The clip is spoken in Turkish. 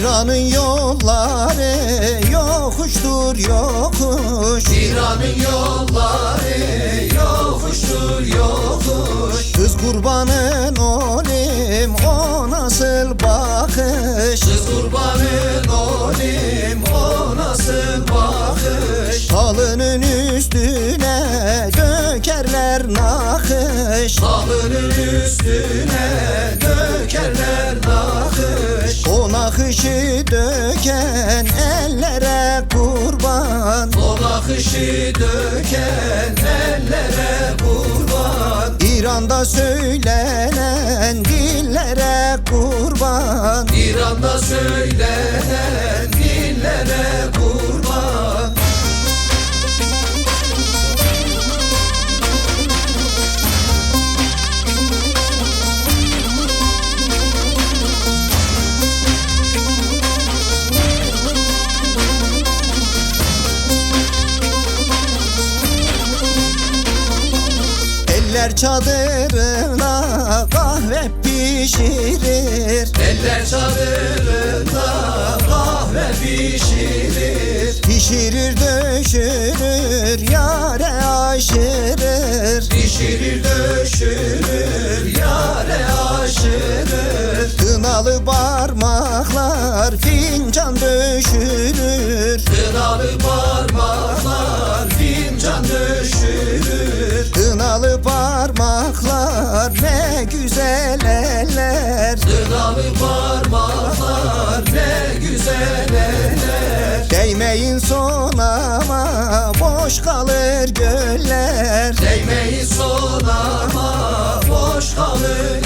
İran'ın yolları yokuştur yokuş. İran'ın yolları yokuştur yokuş. Kız kurbanın olim o nasıl bakış? Kız kurbanın olim o nasıl bakış? Halının üstüne dökerler nakış. Halının üstüne dökerler nakış O nakışı döken ellere kurban. O nakışı döken ellere kurban. İran'da söylenen dillere kurban. İran'da söylenen Eller çadırına kahve pişirir. Eller çadırında kahve pişirir. Pişirir döşürür yare aşırır. Pişirir döşürür yare aşırır. Kınalı parmaklar fincan döşürür. Kınalı parmaklar ne güzel eller? Kınalı parmaklar ne güzel eller? Değmeyin sonama boş kalır göller. Değmeyin sonama boş kalır